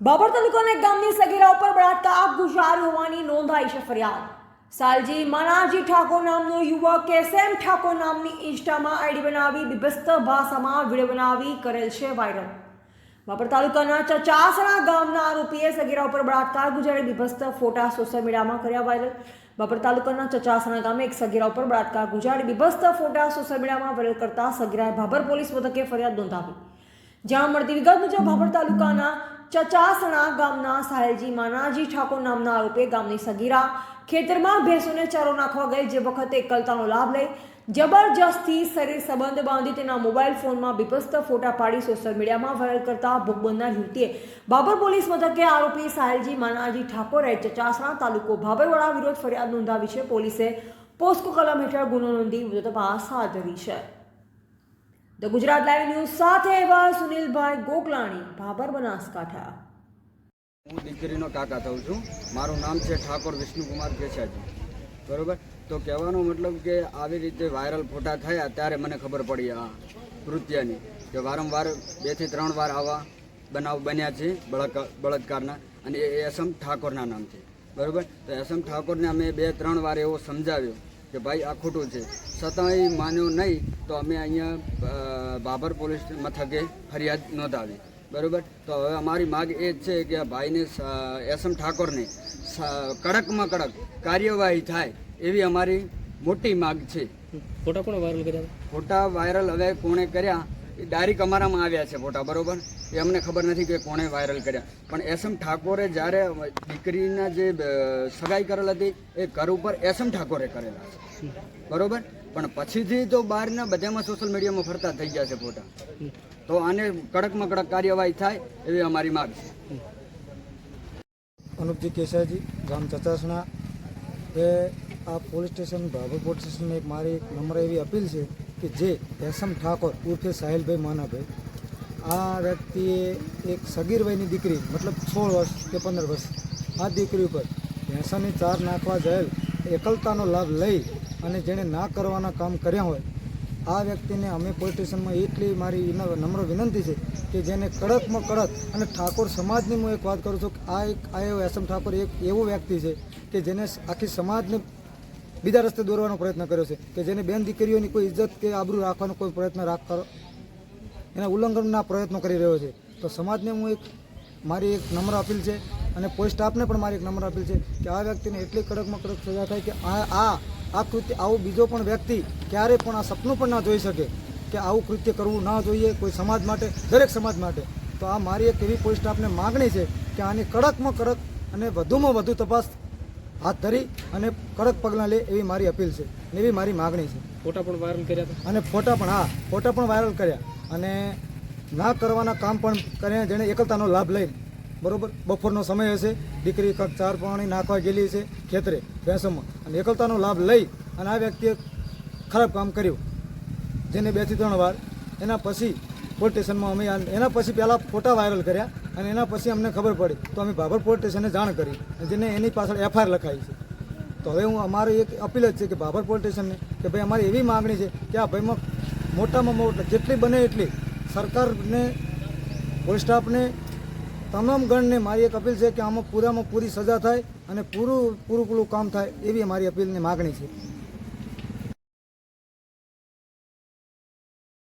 બાબર તાલુકાના ગામની સગીરા ઉપર બળાત્કાર ગુજાર હોવાની નોંધાઈ છે ફરિયાદ. સાલજી મનાજી ઠાકોર નામનો યુવક કેસેમ ઠાકોર નામની ઇન્સ્ટામાં આઈડી બનાવી બિભસ્ત ભાષામાં વીડિયો બનાવી કરેલ છે વાયરલ. બાબર તાલુકાના ચચાસણા ગામના આરોપીએ સગીરા ઉપર બળાત્કાર ગુજારી બિભસ્ત ફોટા સોશિયલ મીડિયામાં કર્યા વાયરલ. બાબર તાલુકાના ચચાસણા ગામે એક સગીરા ઉપર બળાત્કાર ગુજારી બિભસ્ત ફોટા સોશિયલ મીડિયામાં વાયરલ કરતા સગીરાએ ભાભર પોલીસ મથકે ફરિયાદ નોંધાવી. જાણ મળતી વિગત મુજબ ભાભર તાલુકાના ચચાસણા ગામના સાહેલજી માનાજી ઠાકોર નામના આરોપે ગામની સગીરા ખેતરમાં ભેંસોને ચારો નાખવા ગઈ. જે વખતે એકલતાનો લાભ લઈ જબરજસ્તી શરીર સંબંધ બાંધી તેના મોબાઈલ ફોનમાં બીભસ્ત ફોટા પાડી સોશિયલ મીડિયામાં વાયરલ કરતા ભોગબંધના યુવતીએ બાબર પોલીસ મથકે આરોપી સાહેલજી માનાજી ઠાકોરે ચચાસણા તાલુકો ભાભરવાડા વિરોધ ફરિયાદ નોંધાવી છે. પોલીસે પોસ્કો કલમ હેઠળ ગુનો નોંધી વધુ તપાસ હાથ ધરી છે. ધ ગુજરાત લાઈવ ન્યૂઝ સાથે એવા સુનિલભાઈ ગોકલાણી, ભાભર બનાસકાંઠા. હું દીકરીનો કાકા થઉં છું. મારું નામ છે ઠાકોર વિષ્ણુકુમાર કેસાજી. બરોબર? તો કહેવાનો મતલબ કે આવી રીતે વાયરલ ફોટા થયા ત્યારે મને ખબર પડી આ કૃત્યની કે વારંવાર બેથી ત્રણ વાર આવા બનાવ બન્યા છે બળાત્કારના અને એ એસમ ઠાકોરના નામ છે બરોબર? તો એસમ ઠાકોરને અમે બે ત્રણ વાર એવો સમજાવ્યો કે ભાઈ આ ખોટું છે. છતાંય માન્યો નહીં તો અમે અહીંયા બાબર પોલીસ મથકે ફરિયાદ નોંધાવી. બરાબર? તો હવે અમારી માગ એ જ છે કે આ ભાઈને એસ એમ ઠાકોરને કડકમાં કડક કાર્યવાહી થાય એવી અમારી મોટી માગ છે. ફોટા કોણે વાયરલ કર્યા? ફોટા વાયરલ હવે કોણે કર્યા એ ડાયરેક્ટ અમારામાં આવ્યા છે ફોટા, બરોબર? એ અમને ખબર નથી કે કોણે વાયરલ કર્યા. પણ એસ એમ ઠાકોરે જ્યારે દીકરીના જે સગાઈ કરેલ હતી, એ ઘર ઉપર એસએમ ઠાકોરે કરેલા છે. બરોબર? પણ પછીથી તો બહારના બધામાં સોશિયલ મીડિયામાં ફરતા થઈ ગયા છે ફોટા. તો આને કડકમાં કડક કાર્યવાહી થાય એવી અમારી માગ છે. અનુપજી કેસાજી, ગામ ચચાસણા. એ આ પોલીસ સ્ટેશન ભાભર પોલીસ સ્ટેશનને મારી નમ્ર એવી અપીલ છે કે જે એસમ ઠાકોર ઉર્ફે સાહિલભાઈ માનાભાઈ, આ વ્યક્તિએ એક સગીરભાઈની દીકરી, મતલબ સોળ વર્ષ કે પંદર વર્ષ, આ દીકરી ઉપર ભેંસાની ચાર નાખવા ગયેલ એકલતાનો લાભ લઈ અને જેણે ના કરવાના કામ કર્યા હોય, આ વ્યક્તિને અમે પોલીસ સ્ટેશનમાં એટલી મારી નમ્ર વિનંતી છે કે જેને કડકમાં કડક અને ઠાકોર સમાજની હું એક વાત કરું છું કે આ એક, આ એવો એસમ ઠાકોર એક એવો વ્યક્તિ છે કે જેને આખી સમાજને બીજા રસ્તે દોરવાનો પ્રયત્ન કર્યો છે કે જેને બેન દીકરીઓની કોઈ ઇજ્જત કે આબરૂ રાખવાનો કોઈ પ્રયત્ન રાખ એના ઉલ્લંઘનના પ્રયત્નો કરી રહ્યો છે. તો સમાજને હું એક, મારી એક નમ્ર અપીલ છે અને પોલીસ સ્ટાફને પણ મારી એક નમ્ર અપીલ છે કે આ વ્યક્તિને એટલી કડકમાં કડક સજા થાય કે આ આ આ કૃત્ય, આવું બીજો પણ વ્યક્તિ ક્યારે પણ આ સપનું પણ ના જોઈ શકે કે આવું કૃત્ય કરવું ના જોઈએ કોઈ સમાજ માટે, દરેક સમાજ માટે. તો આ મારી એક એવી પોલીસ સ્ટાફને માગણી છે કે આની કડકમાં કડક અને વધુમાં વધુ તપાસ હાથ ધરી અને કડક પગલાં લે એવી મારી અપીલ છે અને એવી મારી માગણી છે. ફોટા પણ વાયરલ કર્યા અને ફોટા પણ હા ફોટા પણ વાયરલ કર્યા. અને ના કરવાના કામ પણ કર્યા જેણે એકલતાનો લાભ લઈને બરોબર? બપોરનો સમય હશે દીકરી કંઈક ચાર પાણી નાખવા ગયેલી છે ખેતરે ભેંસોમાં. અને એકલતાનો લાભ લઈ અને આ વ્યક્તિએ ખરાબ કામ કર્યું. જેને બેથી ત્રણ વાર. એના પછી પોલીસ સ્ટેશનમાં અમે એના પછી પહેલાં ફોટા વાયરલ કર્યા. અને એના પછી અમને ખબર પડી. તો અમે ભાભર પોલીસ સ્ટેશને જાણ કરી જેને એની પાછળ એફઆઈઆર લખાઈ છે. તો હવે હું અમારી એક અપીલ જ છે કે ભાભર પોલીસ સ્ટેશનને કે ભાઈ અમારી એવી માગણી છે કે આ ભાઈમાં મોટામાં મોટા જેટલી બને એટલી સરકારને પોલીસ સ્ટાફને તમામ ગણને મારી એક અપીલ છે કે આમાં પૂરામાં પૂરી સજા થાય અને પૂરું પૂરું પૂરું કામ થાય એવી અમારી અપીલની માગણી છે.